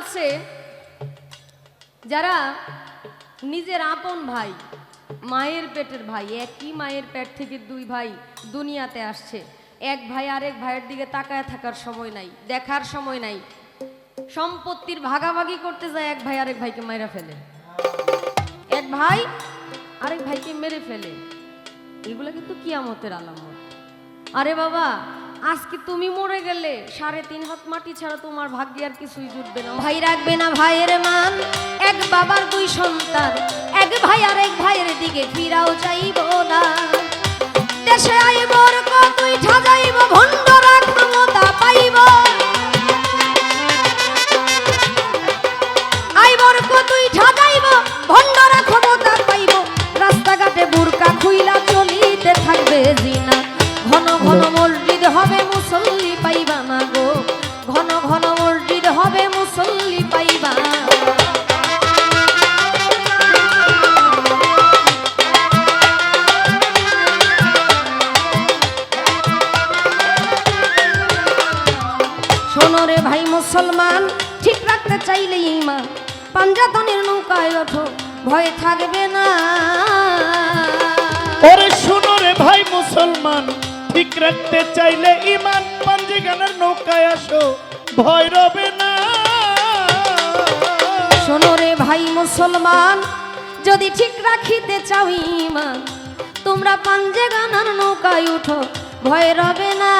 আছে যারা নিজের আপন ভাই, মায়ের পেটের ভাই, একই মায়ের পেট থেকে দুই ভাই দুনিয়াতে আসছে। এক ভাই আরেক ভাইয়ের দিকে তাকায় থাকার সময় নাই, দেখার সময় নাই। সম্পত্তির ভাগাভাগি করতে যায় এক ভাই আরেক ভাইকে মেরে ফেলে। এক ভাই আরেক ভাইকে মেরে ফেলে। এগুলো কিন্তু কিয়ামতের আলামত। আরে বাবা আজকে তুমি মরে গেলে সাড়ে তিন হাত মাটি ছাড়া তোমার ভাগ্যে আর কিছুই জুটবে না। ভাই রাখবে না ভাইয়ের মান। এক বাবার দুই সন্তান, এক ভাই আর এক ভাইয়ের দিকে ফিরাও চাইব না। দেশে শোনো রে ভাই মুসলমান ঠিক রাখতে চাইলে ইমান। পাঞ্জাতনের নৌকায় ওঠো ভয় থাকবে না। ওরে শুনো রে ভাই মুসলমান ঠিক রাখতে চাইলে ইমান। পাঞ্জি গানের নৌকায় আসো ভয় রবে না। শোনো রে ভাই মুসলমান যদি ঠিক রাখিতে চাও ইমান তোমরা পাঞ্জে গানার নৌকায় উঠো ভয় রবে না।